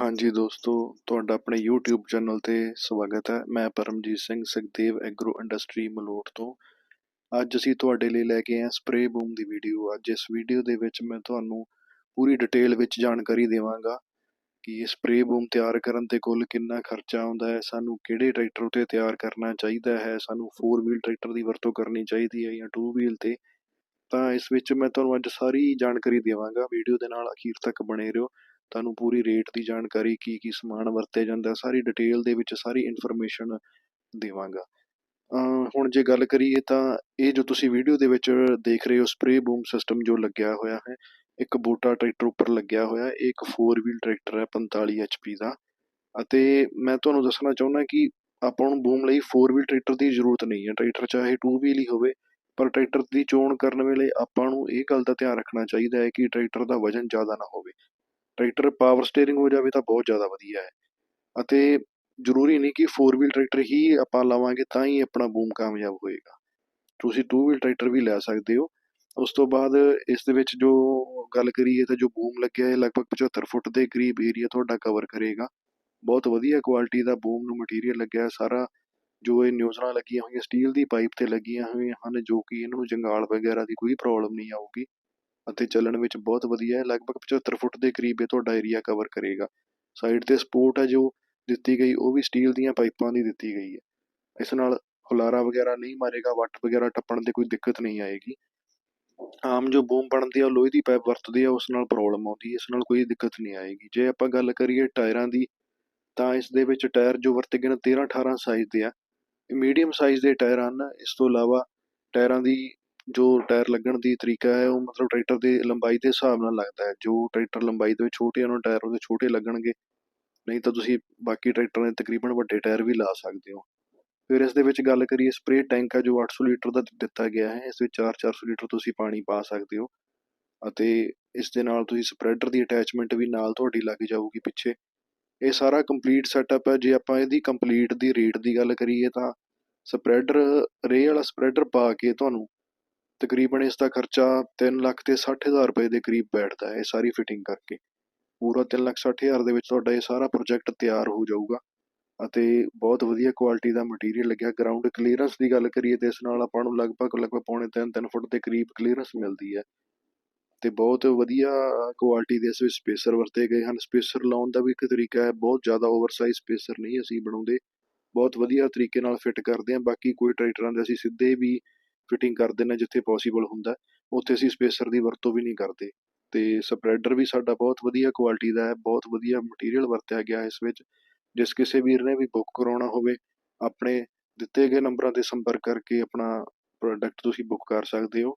ਹਾਂਜੀ ਦੋਸਤੋ, ਤੁਹਾਡਾ ਆਪਣੇ YouTube ਚੈਨਲ ਤੇ ਸਵਾਗਤ ਹੈ। ਮੈਂ ਪਰਮਜੀਤ ਸਿੰਘ, ਸੁਖਦੇਵ ਐਗਰੋ ਇੰਡਸਟਰੀ ਮਲੋਟ ਤੋਂ। ਅੱਜ ਅਸੀਂ ਤੁਹਾਡੇ ਲਈ ਲੈ ਕੇ ਆਏ ਹਾਂ ਸਪਰੇ ਬੂਮ ਦੀ ਵੀਡੀਓ ਅੱਜ ਇਸ ਵੀਡੀਓ ਦੇ ਵਿੱਚ ਮੈਂ ਤੁਹਾਨੂੰ ਪੂਰੀ ਡਿਟੇਲ ਵਿੱਚ ਜਾਣਕਾਰੀ ਦੇਵਾਂਗਾ ਕਿ ਇਹ ਸਪਰੇ ਬੂਮ ਤਿਆਰ ਕਰਨ ਤੇ ਕੁੱਲ ਕਿੰਨਾ ਖਰਚਾ ਆਉਂਦਾ ਹੈ, ਸਾਨੂੰ ਕਿਹੜੇ ਟਰੈਕਟਰ ਉਤੇ ਤਿਆਰ ਕਰਨਾ ਚਾਹੀਦਾ ਹੈ, ਸਾਨੂੰ 4 ਵੀਲ ਟਰੈਕਟਰ ਦੀ ਵਰਤੋਂ ਕਰਨੀ ਚਾਹੀਦੀ ਹੈ ਜਾਂ 2 ਵੀਲ ਤੇ। ਤਾਂ ਇਸ ਵਿੱਚ ਮੈਂ ਤੁਹਾਨੂੰ ਅੱਜ ਸਾਰੀ ਜਾਣਕਾਰੀ ਦੇਵਾਂਗਾ। ਵੀਡੀਓ ਦੇ ਨਾਲ ਅਖੀਰ ਤੱਕ ਬਣੇ ਰਹੋ। ਤੁਹਾਨੂੰ ਪੂਰੀ ਰੇਟ ਦੀ ਜਾਣਕਾਰੀ ਕੀ ਕੀ ਸਮਾਨ ਵਰਤਿਆ ਜਾਂਦਾ, ਸਾਰੀ ਡਿਟੇਲ ਦੇ ਵਿੱਚ ਸਾਰੀ ਇਨਫੋਰਮੇਸ਼ਨ ਦੇਵਾਂਗਾ। ਹੁਣ ਜੇ ਗੱਲ ਕਰੀਏ ਤਾਂ ਇਹ ਜੋ ਤੁਸੀਂ ਵੀਡੀਓ ਦੇ ਵਿੱਚ ਦੇਖ ਰਹੇ ਹੋ ਸਪਰੇ ਬੂਮ ਸਿਸਟਮ ਜੋ ਲੱਗਿਆ ਹੋਇਆ ਹੈ, ਇੱਕ ਬੂਟਾ ਟਰੈਕਟਰ ਉੱਪਰ ਲੱਗਿਆ ਹੋਇਆ, ਇਹ ਇੱਕ 4 ਵੀਲ ਟਰੈਕਟਰ ਹੈ 45 HP ਦਾ। ਅਤੇ ਮੈਂ ਤੁਹਾਨੂੰ ਦੱਸਣਾ ਚਾਹੁੰਦਾ ਕਿ ਆਪਾਂ ਨੂੰ ਬੂਮ ਲਈ 4 ਵੀਲ ਟਰੈਕਟਰ ਦੀ ਜ਼ਰੂਰਤ ਨਹੀਂ ਹੈ। ਟਰੈਕਟਰ ਚਾਹੇ 2 ਵੀਲ ਹੀ ਹੋਵੇ, ਪਰ ਟਰੈਕਟਰ ਦੀ ਚੋਣ ਕਰਨ ਵੇਲੇ ਆਪਾਂ ਨੂੰ ਇਹ ਗੱਲ ਦਾ ਧਿਆਨ ਰੱਖਣਾ ਚਾਹੀਦਾ ਹੈ ਕਿ ਟਰੈਕਟਰ ਦਾ ਵਜ਼ਨ ਜ਼ਿਆਦਾ ਨਾ ਹੋਵੇ। ਟਰੈਕਟਰ ਪਾਵਰ ਸਟੀਅਰਿੰਗ ਹੋ ਜਾਵੇ ਤਾਂ ਬਹੁਤ ਜ਼ਿਆਦਾ ਵਧੀਆ ਹੈ। ਅਤੇ ਜ਼ਰੂਰੀ ਨਹੀਂ ਕਿ 4 ਵੀਲ ਟਰੈਕਟਰ ਹੀ ਆਪਾਂ ਲਾਵਾਂਗੇ ਤਾਂ ਹੀ ਆਪਣਾ ਬੂਮ ਕਾਮਯਾਬ ਹੋਏਗਾ। ਤੁਸੀਂ 2 ਵੀਲ ਟਰੈਕਟਰ ਵੀ ਲੈ ਸਕਦੇ ਹੋ। ਉਸ ਤੋਂ ਬਾਅਦ ਇਸ ਦੇ ਵਿੱਚ ਜੋ ਗੱਲ ਕਰੀਏ ਤਾਂ ਜੋ ਬੂਮ ਲੱਗਿਆ ਹੈ ਲਗਭਗ 75 ਫੁੱਟ ਦੇ ਕਰੀਬ ਏਰੀਆ ਤੁਹਾਡਾ ਕਵਰ ਕਰੇਗਾ। ਬਹੁਤ ਵਧੀਆ ਕੁਆਲਿਟੀ ਦਾ ਬੂਮ ਨੂੰ ਮਟੀਰੀਅਲ ਲੱਗਿਆ ਹੈ। ਸਾਰਾ ਜੋ ਇਹ ਨਿਊਜ਼ਲਾਂ ਲੱਗੀਆਂ ਹੋਈਆਂ ਸਟੀਲ ਦੀ ਪਾਈਪ ਤੇ ਲੱਗੀਆਂ ਹੋਈਆਂ ਹਨ, ਜੋ ਕਿ ਇਹਨਾਂ ਨੂੰ ਜੰਗਾਲ ਵਗੈਰਾ ਦੀ ਕੋਈ ਪ੍ਰੋਬਲਮ ਨਹੀਂ ਆਊਗੀ। ਅਤੇ ਚੱਲਣ ਵਿੱਚ ਬਹੁਤ ਵਧੀਆ ਹੈ। ਲਗਭਗ 75 ਫੁੱਟ ਦੇ ਕਰੀਬ ਇਹ ਤੁਹਾਡਾ ਏਰੀਆ ਕਵਰ ਕਰੇਗਾ। ਸਾਈਡ ਤੇ ਸਪੋਰਟ ਹੈ ਜੋ ਦਿੱਤੀ ਗਈ, ਉਹ ਵੀ ਸਟੀਲ ਦੀਆਂ ਪਾਈਪਾਂ ਦੀ ਦਿੱਤੀ ਗਈ ਹੈ। ਇਸ ਨਾਲ ਹੁਲਾਰਾ ਵਗੈਰਾ ਨਹੀਂ ਮਾਰੇਗਾ, ਵੱਟ ਵਗੈਰਾ ਟੱਪਣ ਦੇ ਕੋਈ ਦਿੱਕਤ ਨਹੀਂ ਆਏਗੀ। ਆਮ ਜੋ ਬੂਮ ਬਣਦੀ ਆ, ਲੋਹੇ ਦੀ ਪਾਈਪ ਵਰਤਦੇ ਆ, ਉਸ ਨਾਲ ਪ੍ਰੋਬਲਮ ਆਉਂਦੀ ਹੈ। ਇਸ ਨਾਲ ਕੋਈ ਦਿੱਕਤ ਨਹੀਂ ਆਏਗੀ। ਜੇ ਆਪਾਂ ਗੱਲ ਕਰੀਏ ਟਾਇਰਾਂ ਦੀ, ਤਾਂ ਇਸ ਦੇ ਵਿੱਚ ਟਾਇਰ ਜੋ ਵਰਤੇ ਗਏ ਨੇ 13 18 ਸਾਈਜ਼ ਦੇ ਆ। ਇਹ ਮੀਡੀਅਮ ਸਾਈਜ਼ ਦੇ ਟਾਇਰ ਹਨ। ਇਸ ਤੋਂ ਇਲਾਵਾ ਟਾਇਰਾਂ ਦੀ ਜੋ ਟਾਇਰ ਲੱਗਣ ਦੀ ਤਰੀਕਾ ਹੈ, ਉਹ ਮਤਲਬ ਟਰੈਕਟਰ ਦੀ ਲੰਬਾਈ ਦੇ ਹਿਸਾਬ ਨਾਲ ਲੱਗਦਾ ਹੈ। ਜੋ ਟਰੈਕਟਰ ਲੰਬਾਈ ਦੇ ਵਿੱਚ ਛੋਟੇ ਹਨ ਟਾਇਰ ਉਹਦੇ ਛੋਟੇ ਲੱਗਣਗੇ। ਨਹੀਂ ਤਾਂ ਤੁਸੀਂ ਬਾਕੀ ਟਰੈਕਟਰਾਂ ਦੇ ਤਕਰੀਬਨ ਵੱਡੇ ਟਾਇਰ ਵੀ ਲਾ ਸਕਦੇ ਹੋ। ਫਿਰ ਇਸ ਦੇ ਵਿੱਚ ਗੱਲ ਕਰੀਏ ਸਪਰੇ ਟੈਂਕ ਹੈ ਜੋ 800 ਲੀਟਰ ਦਾ ਦਿੱਤਾ ਗਿਆ ਹੈ। ਇਸ ਵਿੱਚ 4-400 ਲੀਟਰ ਤੁਸੀਂ ਪਾਣੀ ਪਾ ਸਕਦੇ ਹੋ। ਅਤੇ ਇਸ ਦੇ ਨਾਲ ਤੁਸੀਂ ਸਪਰੈਡਰ ਦੀ ਅਟੈਚਮੈਂਟ ਵੀ ਨਾਲ ਤੁਹਾਡੀ ਲੱਗ ਜਾਊਗੀ ਪਿੱਛੇ। ਇਹ ਸਾਰਾ ਕੰਪਲੀਟ ਸੈਟਅਪ ਹੈ। ਜੇ ਆਪਾਂ ਇਹਦੀ ਕੰਪਲੀਟ ਦੀ ਰੇਟ ਦੀ ਗੱਲ ਕਰੀਏ ਤਾਂ ਸਪਰੈਡਰ ਰੇ ਵਾਲਾ ਸਪਰੈਡਰ ਪਾ ਕੇ ਤੁਹਾਨੂੰ ਤਕਰੀਬਨ ਇਸ ਦਾ ਖਰਚਾ ਤਿੰਨ ਲੱਖ ਤੇ 60000 ਰੁਪਏ ਦੇ ਕਰੀਬ ਬੈਠਦਾ ਹੈ, ਇਹ ਸਾਰੀ ਫਿਟਿੰਗ ਕਰਕੇ। ਪੂਰਾ ਤਿੰਨ ਲੱਖ ਸੱਠ ਹਜ਼ਾਰ ਦੇ ਵਿੱਚ ਤੁਹਾਡਾ ਇਹ ਸਾਰਾ ਪ੍ਰੋਜੈਕਟ ਤਿਆਰ ਹੋ ਜਾਊਗਾ ਅਤੇ ਬਹੁਤ ਵਧੀਆ ਕੁਆਲਿਟੀ ਦਾ ਮਟੀਰੀਅਲ ਲੱਗਿਆ। ਗਰਾਊਂਡ ਕਲੀਅਰੈਂਸ ਦੀ ਗੱਲ ਕਰੀਏ ਤੇ ਇਸ ਨਾਲ ਆਪਾਂ ਨੂੰ ਲਗਭਗ ਲਗਭਗ ਪੌਣੇ 3-3 ਫੁੱਟ ਦੇ ਕਰੀਬ ਕਲੀਅਰੈਂਸ ਮਿਲਦੀ ਹੈ ਤੇ ਬਹੁਤ ਵਧੀਆ ਕੁਆਲਿਟੀ ਦੇ ਇਸ ਵਿੱਚ ਸਪੇਸਰ ਵਰਤੇ ਗਏ ਹਨ। ਸਪੇਸਰ ਲਾਉਣ ਦਾ ਵੀ ਇੱਕ ਤਰੀਕਾ ਹੈ, ਬਹੁਤ ਜ਼ਿਆਦਾ ਓਵਰਸਾਈਜ਼ ਸਪੇਸਰ ਨਹੀਂ ਅਸੀਂ ਬਣਾਉਂਦੇ। ਬਹੁਤ ਵਧੀਆ ਤਰੀਕੇ ਨਾਲ ਫਿੱਟ ਕਰਦੇ ਹਾਂ, ਬਾਕੀ ਕੋਈ ਟਰੈਕਟਰਾਂ ਦੇ ਅਸੀਂ ਸਿੱਧੇ ਵੀ ਫਿਟਿੰਗ ਕਰ ਦਿੰਦੇ ਜਿੱਥੇ ਪੋਸੀਬਲ ਹੁੰਦਾ ਉੱਥੇ ਅਸੀਂ ਸਪੇਸਰ ਦੀ ਵਰਤੋਂ ਵੀ ਨਹੀਂ ਕਰਦੇ। ਤੇ ਸਪਰੈਡਰ ਵੀ ਸਾਡਾ ਬਹੁਤ ਵਧੀਆ ਕੁਆਲਿਟੀ ਦਾ ਹੈ, ਬਹੁਤ ਵਧੀਆ ਮਟੀਰੀਅਲ ਵਰਤਿਆ ਗਿਆ ਇਸ ਵਿੱਚ। ਜਿਸ ਕਿਸੇ ਵੀਰ ਨੇ ਵੀ ਬੁੱਕ ਕਰਾਉਣਾ ਹੋਵੇ, ਆਪਣੇ ਦਿੱਤੇ ਗਏ ਨੰਬਰਾਂ ਤੇ ਸੰਪਰਕ ਕਰਕੇ ਆਪਣਾ ਪ੍ਰੋਡਕਟ ਤੁਸੀਂ ਬੁੱਕ ਕਰ ਸਕਦੇ ਹੋ।